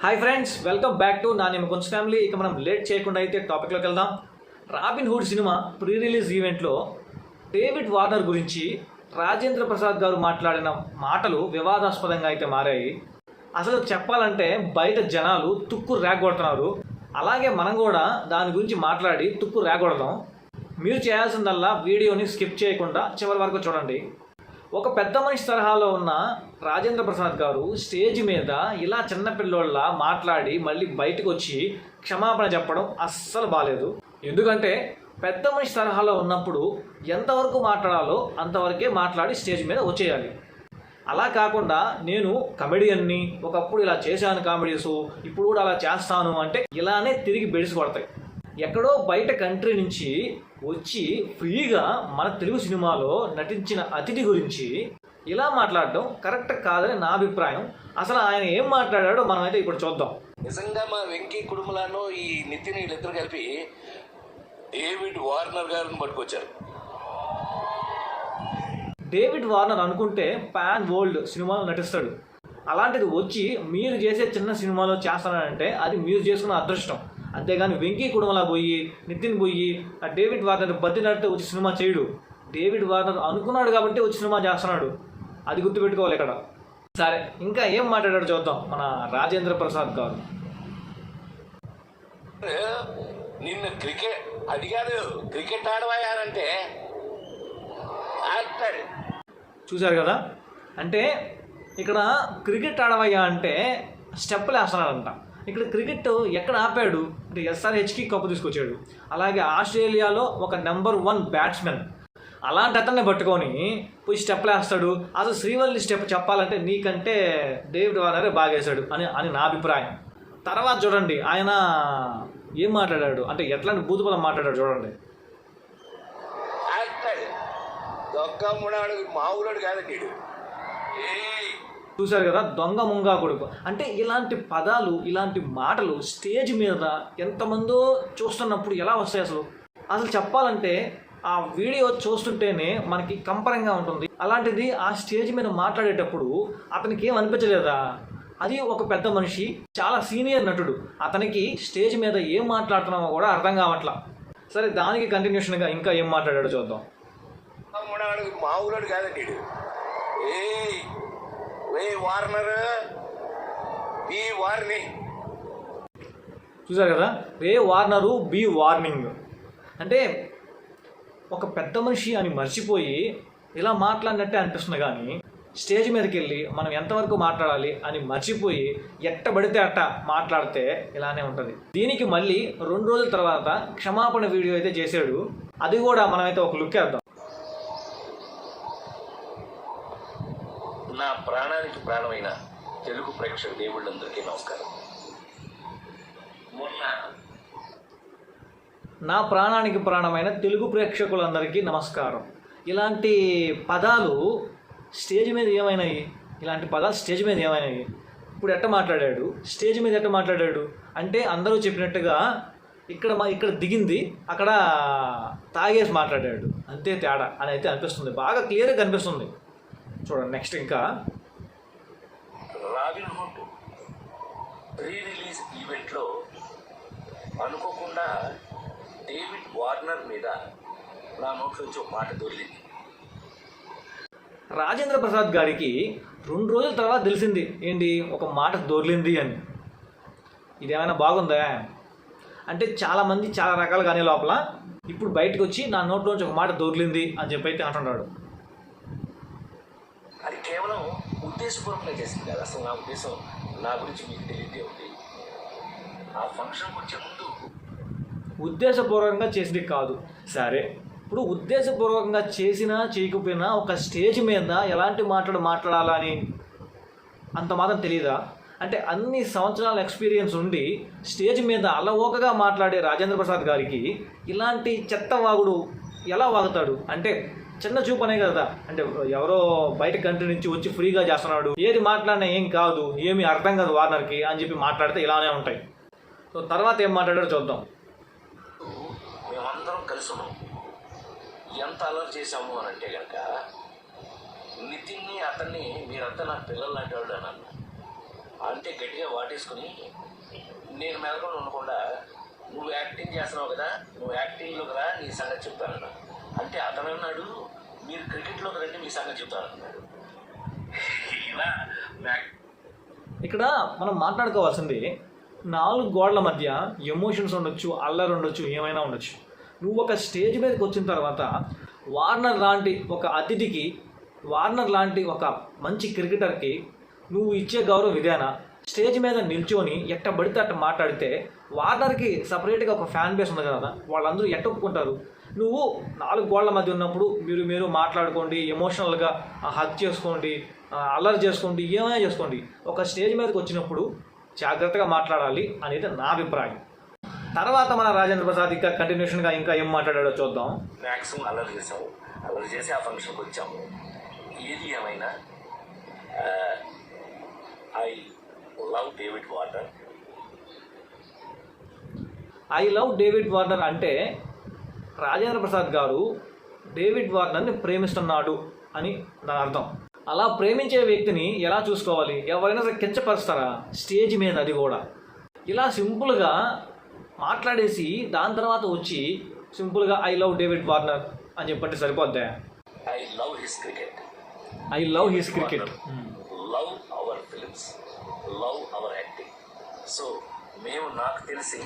Hi friends welcome back to నా నేను కొంచెం ఫ్యామిలీ ఇక మనం లేట్ చేయకుండా అయితే టాపిక్లోకి వెళ్దాం. Robin Hood cinema pre release ఈవెంట్లో డేవిడ్ వార్నర్ గురించి రాజేంద్ర ప్రసాద్ గారు మాట్లాడిన మాటలు వివాదాస్పదంగా అయితే మారాయి. అసలు చెప్పాలంటే బయట జనాలు తుక్కు రేగొడుతున్నారు. అలాగే మనం కూడా దాని గురించి మాట్లాడి తుక్కు రేగొడదాం. మీరు చేయాల్సిందల్లా వీడియోని స్కిప్ చేయకుండా చివరి వరకు చూడండి. ఒక పెద్ద మనిషి తరహాలో ఉన్న రాజేంద్ర ప్రసాద్ గారు స్టేజ్ మీద ఇలా చిన్నపిల్లోళ్ళ మాట్లాడి మళ్ళీ బయటకు వచ్చి క్షమాపణ చెప్పడం అస్సలు బాగాలేదు ఎందుకంటే పెద్ద మనిషి తరహాలో ఉన్నప్పుడు ఎంతవరకు మాట్లాడాలో అంతవరకే మాట్లాడి స్టేజ్ మీద వచ్చేయాలి. అలా కాకుండా నేను కమెడియన్ని ఒకప్పుడు ఇలా చేశాను కామెడీస్ ఇప్పుడు కూడా అలా చేస్తాను అంటే ఇలానే తిరిగి బెడిసి పడతాయి ఎక్కడో బయట కంట్రీ నుంచి వచ్చి ఫ్రీగా మన తెలుగు సినిమాలో నటించిన అతిథి గురించి ఇలా మాట్లాడడం కరెక్ట్ కాదని నా అభిప్రాయం. అసలు ఆయన ఏం మాట్లాడాడో మనమైతే ఇప్పుడు చూద్దాం. నిజంగా మా వెంకీ కుటుంబలాను ఈ నితిన్ వీళ్ళిద్దరు కలిపి డేవిడ్ వార్నర్ గారిని పట్టుకొచ్చారు. డేవిడ్ వార్నర్ అనుకుంటే పాన్ వరల్డ్ సినిమాలో నటిస్తాడు. అలాంటిది వచ్చి మీరు చేసే చిన్న సినిమాలో చేస్తానంటే అది మీరు చేసుకున్న అదృష్టం. అంతేగాని వెంకీ కుటుంబంలా పోయి నితిన్ పోయి ఆ డేవిడ్ వార్నర్ బతినట్టు వచ్చి సినిమా చేయడు. డేవిడ్ వార్నర్ అనుకున్నాడు కాబట్టి వచ్చి సినిమా చేస్తున్నాడు. అది గుర్తుపెట్టుకోవాలి ఇక్కడ సరే ఇంకా ఏం మాట్లాడాడు చూద్దాం. మన రాజేంద్ర ప్రసాద్ గారు. నిన్న క్రికెట్ అది కాదు క్రికెట్ ఆడవాయానంటే ఆడతాడు చూశారు కదా? అంటే ఇక్కడ క్రికెట్ ఆడవయ్యా అంటే స్టెప్పులు వేస్తున్నాడంట ఇక్కడ క్రికెట్ ఎక్కడ ఆపాడు? అంటే ఎస్ఆర్హెచ్కి కప్పు తీసుకొచ్చాడు. అలాగే ఆస్ట్రేలియాలో ఒక నెంబర్ వన్ బ్యాట్స్మెన్ అలాంటి అతన్ని పట్టుకొని పోయి స్టెప్లు వేస్తాడు అసలు శ్రీవల్లి స్టెప్ చెప్పాలంటే నీకంటే డేవిడ్ వార్నరే బాగేశాడు అని అని నా అభిప్రాయం. తర్వాత చూడండి ఆయన ఏం మాట్లాడాడు? అంటే ఎట్లాంటి బూతుపదం మాట్లాడాడు చూడండి. దొక్క ముడాడు కాదండి ఏ చూశారు కదా దొంగ ముంగా కొడుకు. అంటే ఇలాంటి పదాలు ఇలాంటి మాటలు స్టేజ్ మీద ఎంతమందో చూస్తున్నప్పుడు ఎలా వస్తాయి అసలు? అసలు చెప్పాలంటే ఆ వీడియో చూస్తుంటేనే మనకి కంపరంగా ఉంటుంది. అలాంటిది ఆ స్టేజ్ మీద మాట్లాడేటప్పుడు అతనికి ఏం అనిపించలేదా? అది ఒక పెద్ద మనిషి చాలా సీనియర్ నటుడు. అతనికి స్టేజ్ మీద ఏం మాట్లాడుతున్నామో కూడా అర్థం కావట్లా. సరే దానికి కంటిన్యూషన్గా ఇంకా ఏం మాట్లాడాడో చూద్దాం. మా ముడాడు కాదండి ఏ వార్నర్? ఈ వార్నింగ్. చూసారు కదా? రే వార్నరు బి వార్నింగ్. అంటే ఒక పెద్ద మనిషి అని మర్చిపోయి ఇలా మాట్లాడినట్టే అనిపిస్తుంది కానీ స్టేజ్ మీదకి వెళ్ళి మనం ఎంతవరకు మాట్లాడాలి అని మర్చిపోయి ఎట్ట పడితే అట్ట మాట్లాడితే ఇలానే ఉంటుంది. దీనికి మళ్ళీ రెండు రోజుల తర్వాత క్షమాపణ వీడియో అయితే చేశాడు. అది కూడా మనమైతే ఒక లుక్ వేద్దాం నా ప్రాణానికి ప్రాణమైన తెలుగు ప్రేక్షక దేవుళ్ళందరికీ నమస్కారం. మొన్న నా ప్రాణానికి ప్రాణమైన తెలుగు ప్రేక్షకులందరికీ నమస్కారం. ఇలాంటి పదాలు స్టేజ్ మీద ఏమైనాయి? ఇలాంటి పదాలు స్టేజ్ మీద ఏమైనాయి? ఇప్పుడు ఎట్ట మాట్లాడాడు? స్టేజ్ మీద ఎట్ట మాట్లాడాడు? అంటే అందరూ చెప్పినట్టుగా ఇక్కడ మా ఇక్కడ దిగింది అక్కడ తాగేసి మాట్లాడాడు. అంతే తేడా అని అయితే అనిపిస్తుంది. బాగా క్లియర్గా కనిపిస్తుంది. చూడండి నెక్స్ట్ ఇంకా రాబిన్ హుడ్ ప్రీ రిలీజ్ ఈవెంట్లో అనుకోకుండా డేవిడ్ వార్నర్ మీద నా నోట్లోంచి ఒక మాట దొరికింది. రాజేంద్ర ప్రసాద్ గారికి రెండు రోజుల తర్వాత తెలిసింది ఏంటి ఒక మాట దొర్లింది అని. ఇదేమైనా బాగుందా? అంటే చాలామంది చాలా రకాలుగా అనే లోపల ఇప్పుడు బయటకు వచ్చి నా నోట్లోంచి ఒక మాట దొర్లింది అని చెప్పి అయితే అంటున్నాడు. అది కేవలం ఉద్దేశపూర్వకంగా చేసింది కాదు అసలు నా ఉద్దేశం నా గురించి మీకు తెలియదే ఉంది. ఆ ఫంక్షన్ వచ్చే ముందు ఉద్దేశపూర్వకంగా చేసింది కాదు. సరే ఇప్పుడు ఉద్దేశపూర్వకంగా చేసినా చేయకపోయినా ఒక స్టేజ్ మీద ఎలాంటి మాటలు మాట్లాడాలని? అంత మాత్రం తెలియదా అంటే అన్ని సంవత్సరాల ఎక్స్పీరియన్స్ ఉండి స్టేజ్ మీద అలవోకగా మాట్లాడే రాజేంద్ర ప్రసాద్ గారికి ఇలాంటి చెత్త వాగుడు ఎలా వాగుతాడు? అంటే చిన్న చూపు అనే కదా. అంటే ఎవరో బయట కంట్రీ నుంచి వచ్చి ఫ్రీగా చేస్తున్నాడు. ఏది మాట్లాడినా ఏం కాదు ఏమి అర్థం కాదు వార్నర్కి అని చెప్పి మాట్లాడితే ఇలానే ఉంటాయి. సో తర్వాత ఏం మాట్లాడారో చూద్దాం. మేమందరం కలిసి ఉన్నాం ఎంత అలర్ చేశాము అని అంటే కనుక నితిన్ని అతన్ని మీరంతా నా పిల్లలు లాంటి వాళ్ళు అని అంటే గట్టిగా వాటేసుకుని నేను మెదకొని ఉండకుండా నువ్వు యాక్టింగ్ చేస్తున్నావు కదా నువ్వు యాక్టింగ్లో కదా నీ సంగతి చెప్తానన్నా అని అన్నాడు. మీరు క్రికెట్లోకి రండి మీ సంగతి చెప్తానన్నాడు ఇలా ఇక్కడ మనం మాట్లాడుకోవాల్సింది నాలుగు గోడల మధ్య ఎమోషన్స్ ఉండొచ్చు అల్లరి ఉండొచ్చు ఏమైనా ఉండొచ్చు. నువ్వు ఒక స్టేజ్ మీదకి వచ్చిన తర్వాత వార్నర్ లాంటి ఒక అతిథికి వార్నర్ లాంటి ఒక మంచి క్రికెటర్కి నువ్వు ఇచ్చే గౌరవం ఇదేనా స్టేజ్ మీద నిల్చొని ఎట్ట పడితే అట్ట మాట్లాడితే వార్నర్కి సపరేట్గా ఒక ఫ్యాన్ బేస్ ఉంది కదా వాళ్ళందరూ ఎట్ట ఒప్పుకుంటారు నువ్వు నాలుగు గోళ్ళ మధ్య ఉన్నప్పుడు మీరు మీరు మాట్లాడుకోండి ఎమోషనల్గా హక్ చేసుకోండి అల్లరి చేసుకోండి ఏమైనా చేసుకోండి. ఒక స్టేజ్ మీదకి వచ్చినప్పుడు జాగ్రత్తగా మాట్లాడాలి అనేది నా అభిప్రాయం. తర్వాత మన రాజేంద్ర ప్రసాద్ ఇంకా కంటిన్యూషన్గా ఇంకా ఏం మాట్లాడాడో చూద్దాం. మ్యాక్సిమం అల్లరి చేసాము అల్లరి చేసి ఆ ఫంక్షన్కి వచ్చాము. ఏది ఏమైనా I love David water I love David Warner అంటే రాజేంద్ర ప్రసాద్ గారు డేవిడ్ వార్నర్ని ప్రేమిస్తున్నాడు అని దాని అర్థం. అలా ప్రేమించే వ్యక్తిని ఎలా చూసుకోవాలి? ఎవరైనా సరే కించపరుస్తారా? స్టేజ్ మీద అది కూడా. ఇలా సింపుల్గా మాట్లాడేసి దాని తర్వాత వచ్చి సింపుల్గా ఐ లవ్ డేవిడ్ వార్నర్ అని చెప్పంటే సరిపోద్దా? I love his cricket. I love his cricket. Love our films love our acting. So మేము నాకు తెలిసి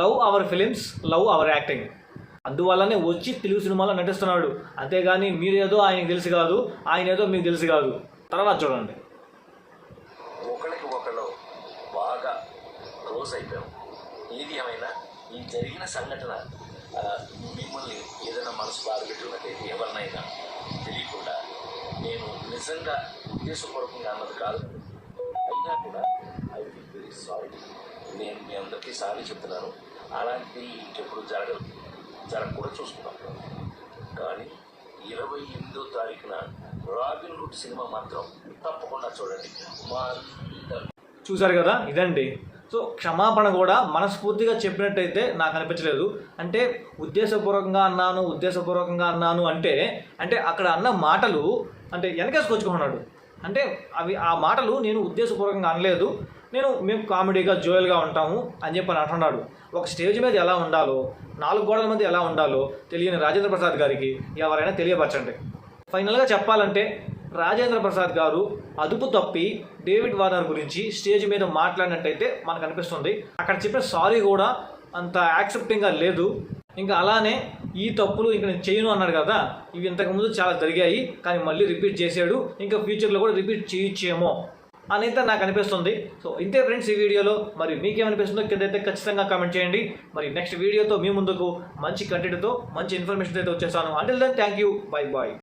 love our films love our acting. అందువల్లనే వచ్చి తెలుగు సినిమాలో నటిస్తున్నాడు. అంతేగాని మీరేదో ఆయనకు తెలుసు కాదు ఆయన ఏదో మీకు తెలుసు కాదు. తర్వాత చూడండి. ఒకరికి ఒకరు బాగా క్లోజ్ అయిపోయాం. ఏది ఏమైనా ఈ జరిగిన సంఘటన మిమ్మల్ని ఏదైనా మనసు బాధపెట్టినట్టయితే ఎవరినైనా తెలియకుండా నేను నిజంగా ఉద్దేశపూర్వకంగా అన్నది కాదు. అయినా కూడా ఐ ఫీల్ వెరీ సారీ నేను మీ అందరికీ సారీ చెప్తున్నాను. అలాంటిది ఇంకెప్పుడు జరగదు. జరగకూడదు చూసుకున్నాం కానీ ఇరవై ఎనిమిదో తారీఖున రాబిన్ హుడ్ సినిమా మాత్రం తప్పకుండా చూడండి. మా చూశారు కదా? ఇదండి. సో క్షమాపణ కూడా మనస్ఫూర్తిగా చెప్పినట్టయితే నాకు అనిపించలేదు. అంటే ఉద్దేశపూర్వకంగా అన్నాను ఉద్దేశపూర్వకంగా అన్నాను అంటే అంటే అక్కడ అన్న మాటలు అంటే వెనకేసుకొచ్చుకున్నాడు. అంటే అవి ఆ మాటలు నేను ఉద్దేశపూర్వకంగా అనలేదు. నేను మేము కామెడీగా జోయల్గా ఉంటాము అని చెప్పి అంటున్నాడు. ఒక స్టేజ్ మీద ఎలా ఉండాలో నాలుగు గోడల మధ్య ఎలా ఉండాలో తెలియని రాజేంద్ర ప్రసాద్ గారికి ఎవరైనా తెలియపరచండి. ఫైనల్గా చెప్పాలంటే రాజేంద్ర ప్రసాద్ గారు అదుపు తప్పి డేవిడ్ వార్నర్ గురించి స్టేజ్ మీద మాట్లాడినట్టయితే మనకు అనిపిస్తుంది. అక్కడ చెప్పిన సారీ కూడా అంత యాక్సెప్టింగ్గా లేదు. ఇంకా అలానే ఈ తప్పులు ఇంకా నేను చేయను అన్నాడు కదా ఇవి ఇంతకుముందు చాలా జరిగాయి కానీ మళ్ళీ రిపీట్ చేశాడు. ఇంకా ఫ్యూచర్లో కూడా రిపీట్ చేయొచ్చేమో అనేది నాకు అనిపిస్తుంది. సో ఇంతే ఫ్రెండ్స్ ఈ వీడియోలో. మరి మీకేమనిపిస్తుందో కిందైతే ఖచ్చితంగా కామెంట్ చేయండి. మరి నెక్స్ట్ వీడియోతో మీ ముందుకు మంచి కంటెంట్తో మంచి ఇన్ఫర్మేషన్ అయితే వచ్చేసాను అంటే then thank you bye bye